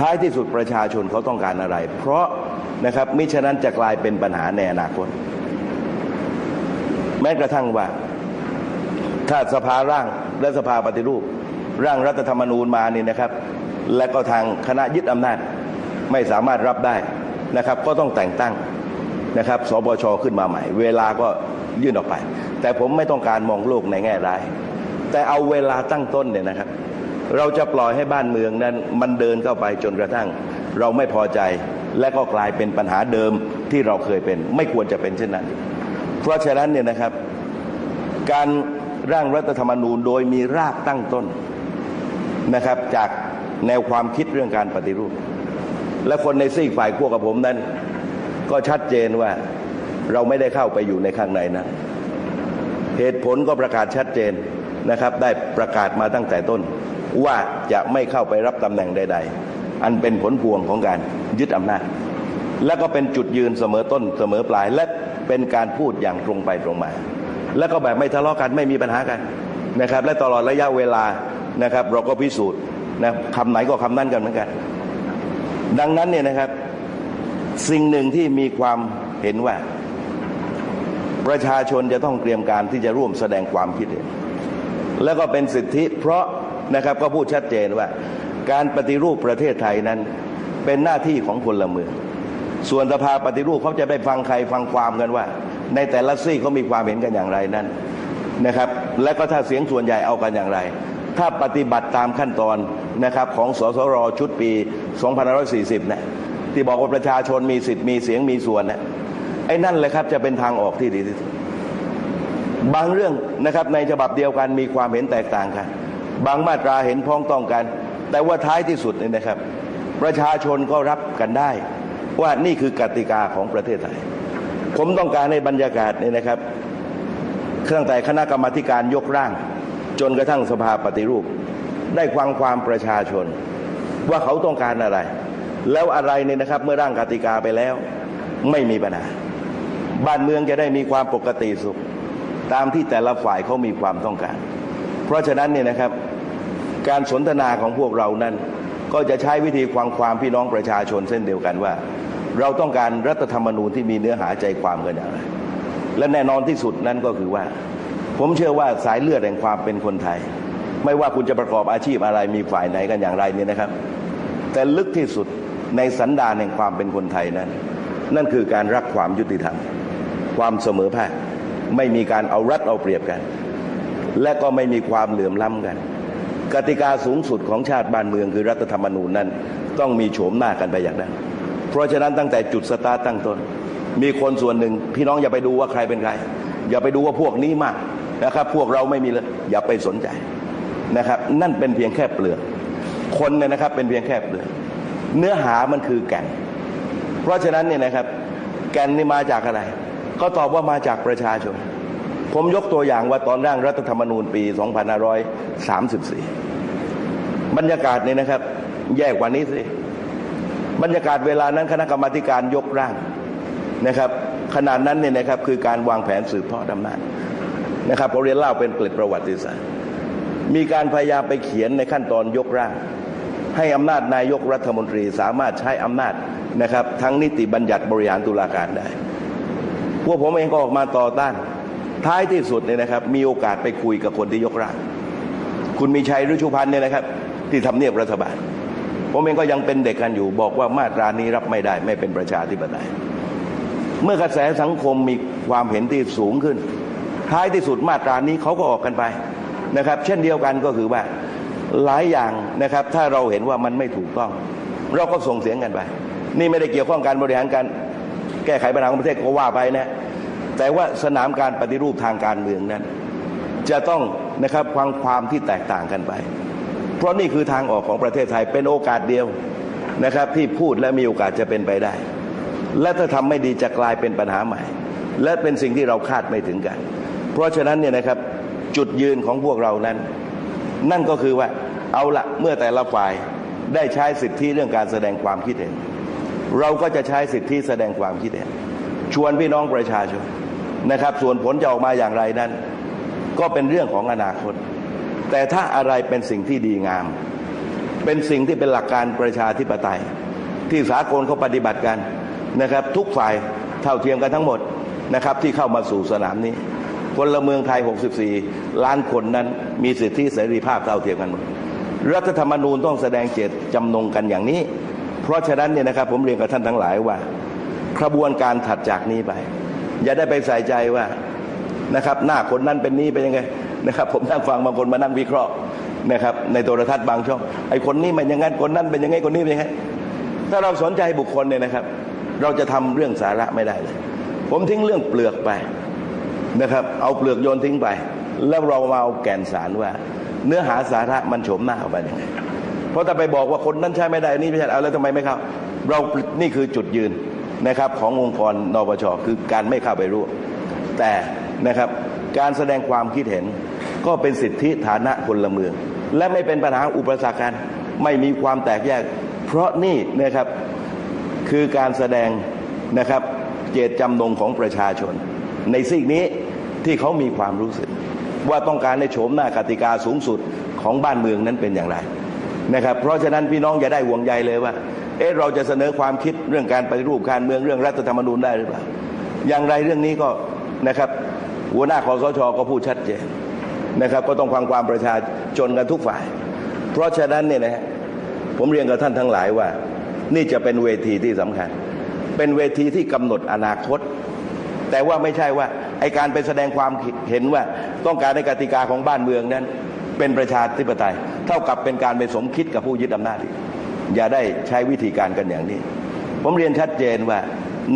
ท้ายที่สุดประชาชนเขาต้องการอะไร เพราะนะครับมิฉะนั้นจะกลายเป็นปัญหาในอนาคต แม้กระทั่งว่า ถ้าสภาร่างและสภาปฏิรูป ร่างรัฐธรรมนูญมานี่นะครับ และก็ทางคณะยึดอำนาจไม่สามารถรับได้นะครับ ก็ต้องแต่งตั้งนะครับสบชขึ้นมาใหม่ เวลาก็ยื่นออกไป แต่ผมไม่ต้องการมองโลกในแง่ร้าย แต่เอาเวลาตั้งต้นเนี่ยนะครับ เราจะปล่อยให้บ้านเมืองนั้น มันเดินเข้าไปจนกระทั่ง เราไม่พอใจและก็กลายเป็นปัญหาเดิมที่เราเคยเป็น ไม่ควรจะเป็นเช่นนั้น เพราะฉะนั้นเนี่ยนะครับ การร่างรัฐธรรมนูญโดยมีรากตั้งต้นนะครับ จากแนวความคิดเรื่องการปฏิรูป และคนในซีกฝ่ายขั้วกับผมนั้น ก็ชัดเจนว่าเราไม่ได้เข้าไปอยู่ในข้างในนะเหตุผลก็ประกาศชัดเจนนะครับ ได้ประกาศมาตั้งแต่ต้น ว่าจะไม่เข้าไปรับตำแหน่งใด ๆ อันเป็นผลพวงของการยึดอำนาจ และก็เป็นจุดยืนเสมอต้นเสมอปลาย และเป็นการพูดอย่างตรงไปตรงมา แล้วก็แบบไม่ทะเลาะกันไม่มีปัญหากันนะครับ และตลอดระยะเวลานะครับ เราก็พิสูจน์นะคำไหนก็คำนั้นกันเหมือนกัน ดังนั้นเนี่ยนะครับ สิ่งหนึ่งที่มีความเห็นว่า ประชาชนจะต้องเตรียมการที่จะร่วมแสดงความคิดเห็นแล้วก็เป็นสิทธิเพราะ นะครับ ก็พูดชัดเจนว่า การปฏิรูปประเทศไทยนั้น เป็นหน้าที่ของพลเมือง ส่วนสภาปฏิรูปเขาจะไปฟังใครฟังความกันว่า ในแต่ละซี่เขามีความเห็นกันอย่างไรนั้นนะครับ และก็ถ้าเสียงส่วนใหญ่เอากันอย่างไร ถ้าปฏิบัติตามขั้นตอนนะครับของสสรชุดปี2540นะที่บอกว่าประชาชนมีสิทธิ์มีเสียงมีส่วนนะไอ้นั่นแหละครับจะเป็นทางออกที่ดีที่สุดบางเรื่องนะครับในฉบับเดียวกันมีความเห็นแตกต่างกัน บางมาตราเห็นพ้องต้องกัน แต่ว่าท้ายที่สุดเนี่ยนะครับ ประชาชนก็รับกันได้ ว่านี่คือกติกาของประเทศไทย ผมต้องการในบรรยากาศเนี่ยนะครับตั้งแต่คณะกรรมาการยกร่าง จนกระทั่งสภาปฏิรูป ได้ฟังความประชาชน ว่าเขาต้องการอะไร แล้วอะไรเนี่ยนะครับเมื่อร่างกติกาไปแล้วไม่มีปัญหาบ้านเมืองจะได้มีความปกติสุข ตามที่แต่ละฝ่ายเขามีความต้องการ เพราะฉะนั้นเนี่ยนะครับ การสนทนาของพวกเรานั้น ก็จะใช้วิธีฟังความพี่น้องประชาชนเส้นเดียวกันว่า เราต้องการรัฐธรรมนูญที่มีเนื้อหาใจความกันอย่างไรและแน่นอนที่สุดนั้นก็คือว่า ผมเชื่อว่าสายเลือดแห่งความเป็นคนไทย ไม่ว่าคุณจะประกอบอาชีพอะไรมีฝ่ายไหนกันอย่างไรเนี่ยนะครับ แต่ลึกที่สุดในสันดานแห่งความเป็นคนไทยนั้น นั่นคือการรักความยุติธรรม ความเสมอภาคไม่มีการเอารัดเอาเปรียบกัน และก็ไม่มีความเหลื่อมล้ำกัน กติกาสูงสุดของชาติบ้านเมืองคือรัฐธรรมนูญนั้น ต้องมีโฉมหน้ากันไปอย่างนั้น เพราะฉะนั้นตั้งแต่จุดสตาร์ตตั้งต้น มีคนส่วนหนึ่ง พี่น้องอย่าไปดูว่าใครเป็นใคร อย่าไปดูว่าพวกนี้มากนะครับ พวกเราไม่มีเลยอย่าไปสนใจนะครับ นั่นเป็นเพียงแค่เปลือกคนเนี่ยนะครับ เป็นเพียงแค่เปลือกเนื้อหามันคือแก่น เพราะฉะนั้นเนี่ยนะครับ แก่นนี่มาจากอะไร ก็ตอบว่ามาจากประชาชน ผมยกตัวอย่างว่าตอนร่างรัฐธรรมนูญปี 2534 บรรยากาศนี่นะครับ แย่กว่านี้สิ บรรยากาศเวลานั้นคณะกรรมาการยกร่างนะครับขนาดนั้นเนี่ยนะครับคือการวางแผนสืบทอดอำนาจนะครับผมเรียนเล่าเป็นเกล็ดประวัติศาสตร์ มีการพยายามไปเขียนในขั้นตอนยกร่าง ให้อำนาจนายกรัฐมนตรีสามารถใช้อำนาจนะครับ ทั้งนิติบัญญัติบริหารตุลาการได้ พวกผมเองก็ออกมาต่อต้าน ท้ายที่สุดเนี่ยนะครับมีโอกาสไปคุยกับคนที่ยกร่าง คุณมีชัยฤชุพันธ์เนี่ยนะครับ ที่ทำเนียบรัฐบาลผมเองก็ยังเป็นเด็กกันอยู่บอกว่ามาตรานี้รับไม่ได้ ไม่เป็นประชาธิปไตยเมื่อกระแสสังคมมีความเห็นที่สูงขึ้น ท้ายที่สุดมาตรานี้เขาก็ออกกันไปนะครับ เช่นเดียวกันก็คือว่าหลายอย่างนะครับ ถ้าเราเห็นว่ามันไม่ถูกต้อง เราก็ส่งเสียงกันไป นี่ไม่ได้เกี่ยวข้องการบริหารการแก้ไขปัญหาของประเทศก็ว่าไปนะ แต่ว่าสนามการปฏิรูปทางการเมืองนั้น จะต้องนะครับฟังความที่แตกต่างกันไป เพราะนี่คือทางออกของประเทศไทยเป็นโอกาสเดียวนะครับ ที่พูดและมีโอกาสจะเป็นไปได้ และถ้าทำไม่ดีจะกลายเป็นปัญหาใหม่ และเป็นสิ่งที่เราคาดไม่ถึงกัน เพราะฉะนั้นเนี่ยนะครับจุดยืนของพวกเรานั้น นั่นก็คือว่าเอาละเมื่อแต่ละฝ่ายได้ใช้สิทธิเรื่องการแสดงความคิดเห็น เราก็จะใช้สิทธิแสดงความคิดเห็น ชวนพี่น้องประชาชนนะครับ ส่วนผลจะออกมาอย่างไรนั้น ก็เป็นเรื่องของอนาคต แต่ถ้าอะไรเป็นสิ่งที่ดีงาม เป็นสิ่งที่เป็นหลักการประชาธิปไตย ที่สากลเขาปฏิบัติกันนะครับ ทุกฝ่ายเท่าเทียมกันทั้งหมดนะครับ ที่เข้ามาสู่สนามนี้พลเมืองไทย 64 ล้านคนนั้นมีสิทธิเสรีภาพเท่าเทียมกันหมดรัฐธรรมนูญต้องแสดงเจตจำนงกันอย่างนี้ เพราะฉะนั้นเนี่ยนะครับผมเรียนกับท่านทั้งหลายว่า กระบวนการถัดจากนี้ไป อย่าได้ไปใส่ใจว่านะครับ หน้าคนนั้นเป็นนี้เป็นยังไงนะครับ ผมนั่งฟังบางคนมานั่งวิเคราะห์นะครับ ในโทรทัศน์บางช่องไอ้คนนี้มันยังไงคนนั้นเป็นยังไงคนนี้เป็นยังไงถ้าเราสนใจบุคคลเนี่ยนะครับ เราจะทำเรื่องสาระไม่ได้เลย ผมทิ้งเรื่องเปลือกไปนะครับ เอาเปลือกโยนทิ้งไป แล้วเรามาเอาแก่นสารว่า เนื้อหาสาระมันโฉมหน้าออกมาอย่างไงเพราะถ้าไปบอกว่าคนนั้นใช้ไม่ได้นี่ไม่ใช่เอาแล้วทำไมไม่เข้าเรานี่คือจุดยืน นะครับขององค์กรนปชคือการไม่เข้าไปร่วมแต่นะครับการแสดงความคิดเห็นก็เป็นสิทธิฐานะพลเมือง และไม่เป็นปัญหาอุปสรรคกันไม่มีความแตกแยก เพราะนี่นะครับคือการแสดงนะครับเจตจำนงของประชาชน ในสิ่งนี้ที่เขามีความรู้สึก ว่าต้องการในโฉมหน้ากติกาสูงสุดของบ้านเมืองนั้นเป็นอย่างไรนะครับ เพราะฉะนั้นพี่น้องอย่าได้ห่วงใยเลยว่า เอ๊ะเราจะเสนอความคิดเรื่องการปฏิรูปการเมืองเรื่องรัฐธรรมนูญได้หรือเปล่าอย่างไรเรื่องนี้ก็นะครับ หัวหน้าคอสชก็พูดชัดเจนนะครับ ก็ต้องฟังความประชาชนกันทุกฝ่าย เพราะฉะนั้นเนี่ยนะฮะผมเรียนกับท่านทั้งหลายว่า นี่จะเป็นเวทีที่สำคัญ เป็นเวทีที่กำหนดอนาคต แต่ว่าไม่ใช่ว่าไอการไปแสดงความเห็นว่าต้องการในกติกาของบ้านเมืองนั้น เป็นประชาธิปไตย เท่ากับเป็นการไปสมคิดกับผู้ยึดอำนาจอีก อย่าได้ใช้วิธีการกันอย่างนี้ ผมเรียนชัดเจนว่า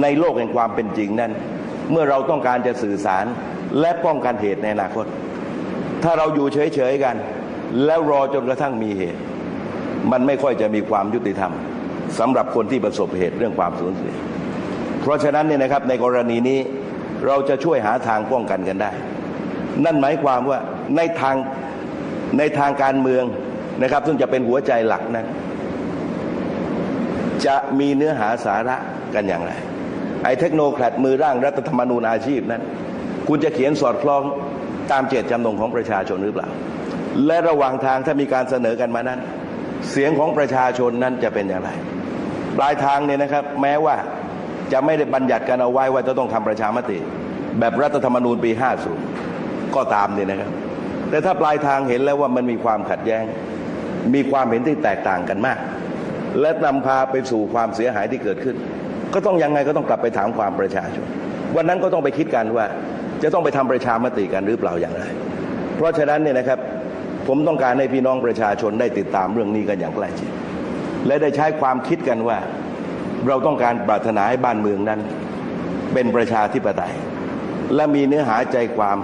ในโลกแห่งความเป็นจริงนั้น เมื่อเราต้องการจะสื่อสารและป้องกันเหตุในอนาคต ถ้าเราอยู่เฉยๆกัน แล้วรอจนกระทั่งมีเหตุ มันไม่ค่อยจะมีความยุติธรรมสำหรับคนที่ประสบเหตุเรื่องความสูญเสีย เพราะฉะนั้นเนี่ยนะครับในกรณีนี้เราจะช่วยหาทางป้องกันกันได้ นั่นหมายความว่าในทางในทางการเมืองนะครับ ซึ่งจะเป็นหัวใจหลักนั้น จะมีเนื้อหาสาระกันอย่างไร ไอ้เทคโนแครดมือร่างรัฐธรรมนูญอาชีพนั้น คุณจะเขียนสอดคล้องตามเจตจำนงของประชาชนหรือเปล่า และระหว่างทางถ้ามีการเสนอกันมานั้น เสียงของประชาชนนั้นจะเป็นอย่างไร ปลายทางเนี่ยนะครับ แม้ว่าจะไม่ได้บัญญัติกันเอาไว้ว่าจะต้องทำประชามติ แบบรัฐธรรมนูญปี 50 ก็ตามเนี่ยนะครับ แต่ถ้าปลายทางเห็นแล้วว่ามันมีความขัดแย้ง มีความเห็นที่แตกต่างกันมาก และนำพาไปสู่ความเสียหายที่เกิดขึ้น ก็ต้องยังไงก็ต้องกลับไปถามความประชาชน วันนั้นก็ต้องไปคิดกันว่า จะต้องไปทำประชามติกันหรือเปล่าอย่างไร เพราะฉะนั้นเนี่ยนะครับผมต้องการให้พี่น้องประชาชนได้ติดตามเรื่องนี้กันอย่างใกล้ชิดและได้ใช้ความคิดกันว่า เราต้องการปรารถนาให้บ้านเมืองนั้น เป็นประชาธิปไตย และมีเนื้อหาใจความ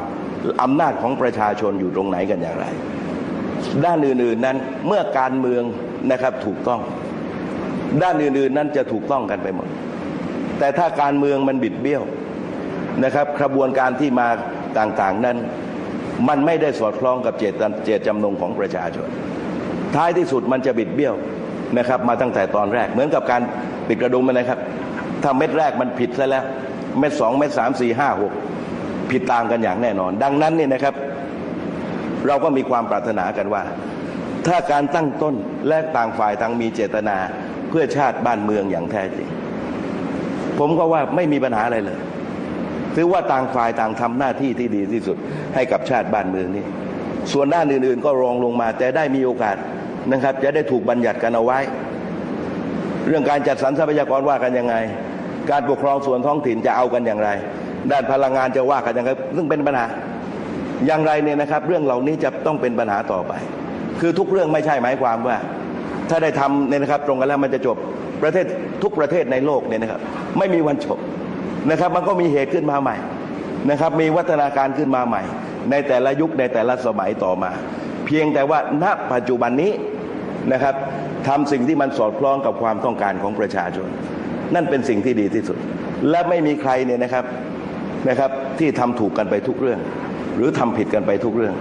อำนาจของประชาชนอยู่ตรงไหนกันอย่างไร ด้านอื่นๆนั้นเมื่อการเมืองนะครับถูกต้อง ด้านอื่น ๆ นั้นจะถูกต้องกันไปหมด แต่ถ้าการเมืองมันบิดเบี้ยวนะครับกระบวนการที่มาต่างๆนั้น มันไม่ได้สอดคล้องกับเจตเจตจำนงของประชาชน ท้ายที่สุดมันจะบิดเบี้ยวนะครับ มาตั้งแต่ตอนแรกเหมือนกับการปิดกระดุมนะครับ ถ้าเม็ดแรกมันผิดซะแล้ว เม็ดสองเม็ดสามสี่ห้าหกผิดตามกันอย่างแน่นอน ดังนั้นเนี่ยนะครับ เราก็มีความปรารถนากันว่า ถ้าการตั้งต้นและต่างฝ่ายต่างมีเจตนา เพื่อชาติบ้านเมืองอย่างแท้จริง ผมก็ว่าไม่มีปัญหาอะไรเลยถือว่าต่างฝ่ายต่างทำหน้าที่ที่ดีที่สุดให้กับชาติบ้านเมืองนี้ส่วนด้านอื่นๆ ก็รองลงมา แต่ได้มีโอกาสนะครับ จะได้ถูกบัญญัติกันเอาไว้ เรื่องการจัดสรรทรัพยากรว่ากันยังไง การปกครองส่วนท้องถิ่นจะเอากันอย่างไร ด้านพลังงานจะว่ากันยังไงซึ่งเป็นปัญหาอย่างไรเนี่ยนะครับ เรื่องเหล่านี้จะต้องเป็นปัญหาต่อไป คือทุกเรื่องไม่ใช่หมายความว่า ถ้าได้ทำเนี่ยนะครับตรงกันแล้วมันจะจบประเทศทุกประเทศในโลกเนี่ยนะครับ ไม่มีวันจบนะครับ มันก็มีเหตุขึ้นมาใหม่นะครับ มีวัฒนาการขึ้นมาใหม่ ในแต่ละยุคในแต่ละสมัยต่อมา เพียงแต่ว่าณปัจจุบันนี้นะครับทำสิ่งที่มันสอดคล้องกับความต้องการของประชาชน นั่นเป็นสิ่งที่ดีที่สุด และไม่มีใครเนี่ยนะครับนะครับที่ทำถูกกันไปทุกเรื่อง หรือทำผิดกันไปทุกเรื่อง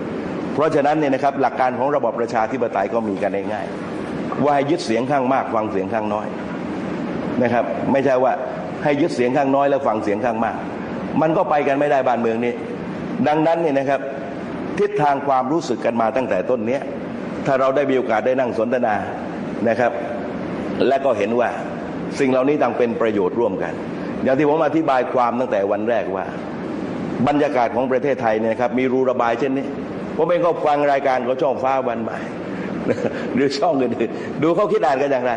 เพราะฉะนั้นเนี่ยนะครับหลักการของระบอบประชาธิปไตยก็มีกันง่ายๆ ว่าให้ยึดเสียงข้างมาก ฟังเสียงข้างน้อยนะครับ ไม่ใช่ว่าให้ยึดเสียงข้างน้อยแล้วฟังเสียงข้างมาก มันก็ไปกันไม่ได้บ้านเมืองนี้ ดังนั้นเนี่ยนะครับ ทิศทางความรู้สึกกันมาตั้งแต่ต้นเนี้ยถ้าเราได้มีโอกาสได้นั่งสนทนานะครับ และก็เห็นว่าสิ่งเหล่านี้ต่างเป็นประโยชน์ร่วมกัน อย่างที่ผมอธิบายความตั้งแต่วันแรกว่า บรรยากาศของประเทศไทยเนี่ยครับมีรูระบายเช่นนี้ผมเองก็ฟังรายการของช่องฟ้าวันใหม่ หรือช่องอื่นๆดูเขาคิดอ่านกันอย่างไร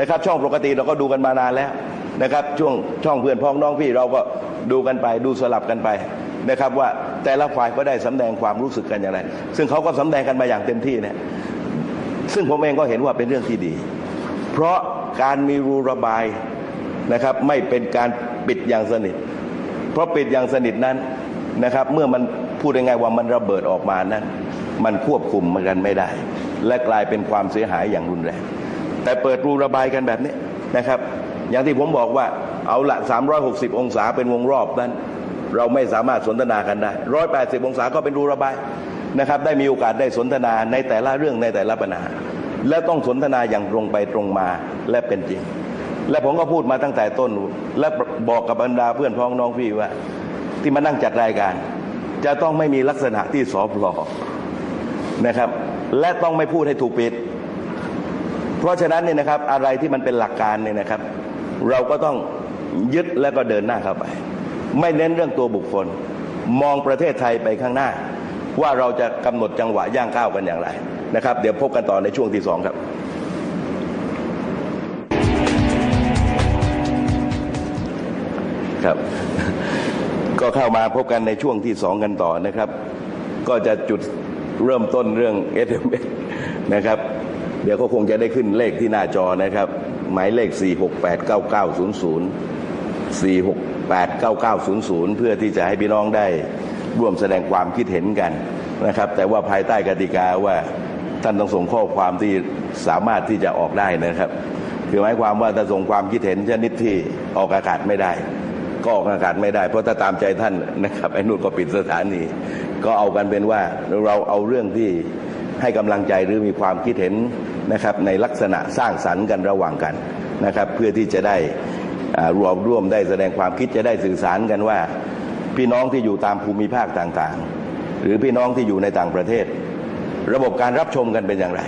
นะครับ ช่องปกติเราก็ดูกันมานานแล้วนะครับ ช่วงช่องเพื่อนพ้องน้องพี่เราก็ดูกันไปดูสลับกันไปนะครับ ว่าแต่ละฝ่ายก็ได้สำแดงความรู้สึกกันอย่างไร ซึ่งเขาก็สำแดงกันมาอย่างเต็มที่นี่ยซึ่งผมเองก็เห็นว่าเป็นเรื่องที่ดี เพราะการมีรูระบายนะครับ ไม่เป็นการปิดอย่างสนิท เพราะปิดอย่างสนิทนั้นนะครับ เมื่อมันพูดยังไงว่ามันระเบิดออกมานั้น มันควบคุมมันกันไม่ได้ และกลายเป็นความเสียหายอย่างรุนแรง แต่เปิดรูระบายกันแบบนี้นะครับ อย่างที่ผมบอกว่าเอาละ 360 องศาเป็นวงรอบนั้น เราไม่สามารถสนทนากันได้ 180 องศาก็เป็นรูระบายนะครับ ได้มีโอกาสได้สนทนาในแต่ละเรื่องในแต่ละปัญหา และต้องสนทนาอย่างตรงไปตรงมาและเป็นจริง และผมก็พูดมาตั้งแต่ต้น และบอกกับบรรดาเพื่อนพ้องน้องพี่ว่า ที่มานั่งจัดรายการ จะต้องไม่มีลักษณะที่สอบหลอนะครับ และต้องไม่พูดให้ถูกปิด เพราะฉะนั้นเนี่ยนะครับอะไรที่มันเป็นหลักการเนี่ยนะครับ เราก็ต้องยึดแล้วก็เดินหน้าเข้าไป ไม่เน้นเรื่องตัวบุคคล มองประเทศไทยไปข้างหน้า ว่าเราจะกำหนดจังหวะย่างก้าวกันอย่างไรนะครับ เดี๋ยวพบกันต่อในช่วงที่สองครับครับก็เข้ามาพบกันในช่วงที่สองกันต่อนะครับ ก็จะจุด เริ่มต้นเรื่อง SMS นะครับ เดี๋ยวก็คงจะได้ขึ้นเลขที่หน้าจอนะครับ หมายเลข 4689900 4689900 เพื่อที่จะให้พี่น้องได้ร่วมแสดงความคิดเห็นกันนะครับ แต่ว่าภายใต้กติกาว่าท่านต้องส่งข้อความที่สามารถที่จะออกได้นะครับ คือหมายความว่าถ้าส่งความคิดเห็นชนิดที่ออกอากาศไม่ได้ ก็ออกอากาศไม่ได้ เพราะถ้าตามใจท่านนะครับไอ้นู่นก็ปิดสถานี ก็เอากันเป็นว่าเราเอาเรื่องที่ให้กำลังใจหรือมีความคิดเห็นนะครับในลักษณะสร้างสรรค์กันระหว่างกันนะครับเพื่อที่จะได้รวมร่วมได้แสดงความคิดจะได้สื่อสารกันว่า พี่น้องที่อยู่ตามภูมิภาคต่างๆ หรือพี่น้องที่อยู่ในต่างประเทศ ระบบการรับชมกันเป็นอย่างไร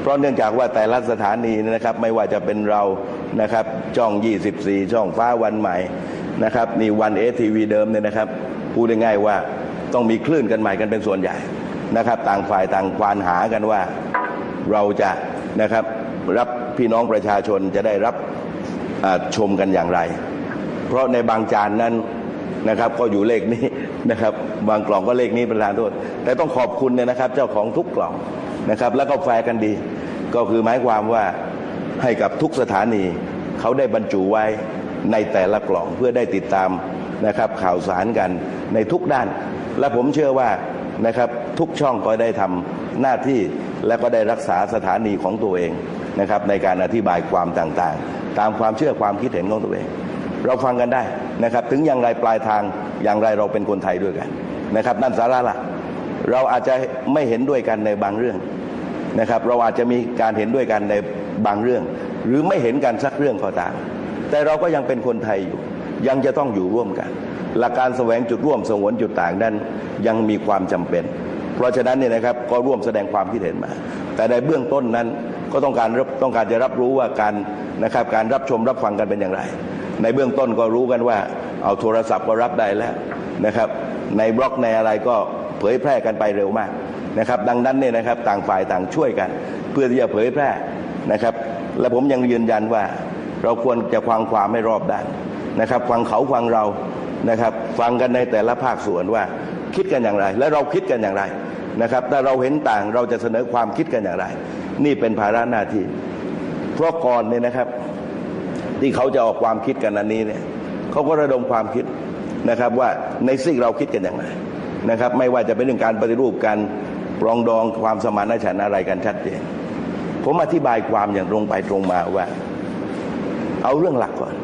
เพราะเนื่องจากว่าแต่ละสถานีนะครับไม่ว่าจะเป็นเรานะครับช่อง 24 ช่องฟ้าวันใหม่ นะครับนี่วันเอทีวีเดิมเนี่ยนะครับพูดง่ายๆว่าต้องมีคลื่นกันใหม่กันเป็นส่วนใหญ่นะครับ ต่างฝ่ายต่างควานหากันว่าเราจะนะครับรับพี่น้องประชาชนจะได้รับชมกันอย่างไร เพราะในบางจานนั้นนะครับ ก็อยู่เลขนี้นะครับ บางกล่องก็เลขนี้ประธานโทษ แต่ต้องขอบคุณเนี่ยนะครับ เจ้าของทุกกล่องนะครับ แล้วก็แฟร์กันดี ก็คือหมายความว่าให้กับทุกสถานีเขาได้บรรจุไว้ ในแต่ละกล่องเพื่อได้ติดตามนะครับข่าวสารกันในทุกด้าน และผมเชื่อว่านะครับทุกช่องก็ได้ทำหน้าที่และก็ได้รักษาสถานีของตัวเองนะครับในการอธิบายความต่างๆ ตามความเชื่อความคิดเห็นของตัวเอง เราฟังกันได้นะครับถึงอย่างไรปลายทางอย่างไรเราเป็นคนไทยด้วยกันนะครับนั่นสาระละเราอาจจะไม่เห็นด้วยกันในบางเรื่องนะครับ เราอาจจะมีการเห็นด้วยกันในบางเรื่อง หรือไม่เห็นกันสักเรื่องก็ตาม แต่เราก็ยังเป็นคนไทยอยู่ ยังจะต้องอยู่ร่วมกัน หลักการแสวงจุดร่วมสงวนจุดต่างนั้นยังมีความจำเป็น เพราะฉะนั้นเนี่ยนะครับก็ร่วมแสดงความคิดเห็นมา แต่ในเบื้องต้นนั้นก็ต้องการรับต้องการจะรับรู้ว่าการนะครับการรับชมรับฟังกันเป็นอย่างไร ในเบื้องต้นก็รู้กันว่า เอาโทรศัพท์ก็รับได้แล้วนะครับในบล็อกในอะไรก็เผยแพร่กันไปเร็วมากนะครับดังนั้นเนี่ยนะครับต่างฝ่ายต่างช่วยกัน เพื่อที่จะเผยแพร่นะครับ และผมยังยืนยันว่า เราควรจะฟังความไม่รอบด้านนะครับ ฟังเขาฟังเรานะครับ ฟังกันในแต่ละภาคส่วนว่าคิดกันอย่างไร และเราคิดกันอย่างไรนะครับถ้าเราเห็นต่างเราจะเสนอความคิดกันอย่างไร นี่เป็นภาระหน้าที่ เพราะก่อนเนี่ยนะครับ ที่เขาจะออกความคิดกันอันนี้เนี่ยเขาก็ระดมความคิดนะครับว่าในสิ่งเราคิดกันอย่างไรนะครับ ไม่ว่าจะเป็นเรื่องการปฏิรูปการปรองดองความสมานฉันท์อะไรกันชัดเจนผมอธิบายความอย่างตรงไปตรงมาว่า เอาเรื่องหลักก่อน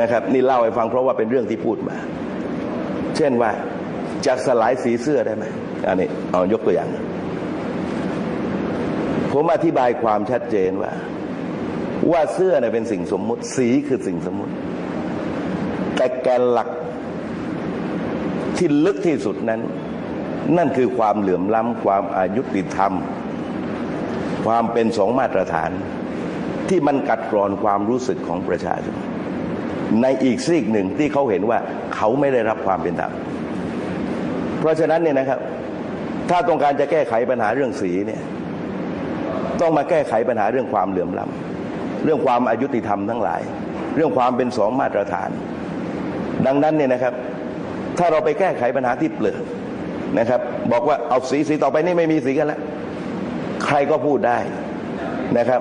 นะครับ นี่เล่าให้ฟังเพราะว่าเป็นเรื่องที่พูดมา เช่นว่าจะสลายสีเสื้อได้ไหมอันนี้เอายกตัวอย่าง ผมอธิบายความชัดเจนว่า ว่าเสื้อเนี่ยเป็นสิ่งสมมุติ สีคือสิ่งสมมุติ แต่แกนหลักที่ลึกที่สุดนั้น นั่นคือความเหลื่อมล้ำความอายุติธรรม ความเป็นสองมาตรฐาน ที่มันกัดกร่อนความรู้สึกของประชาชนในอีกซีกหนึ่งที่เขาเห็นว่าเขาไม่ได้รับความเป็นธรรมเพราะฉะนั้นเนี่ยนะครับ ถ้าต้องการจะแก้ไขปัญหาเรื่องสีเนี่ยต้องมาแก้ไขปัญหาเรื่องความเหลื่อมล้ำเรื่องความอายุติธรรมทั้งหลาย เรื่องความเป็นสองมาตรฐาน ดังนั้นเนี่ยนะครับ ถ้าเราไปแก้ไขปัญหาที่เปลือกนะครับ บอกว่าเอาสีสีต่อไปนี่ไม่มีสีกันแล้วใครก็พูดได้นะครับ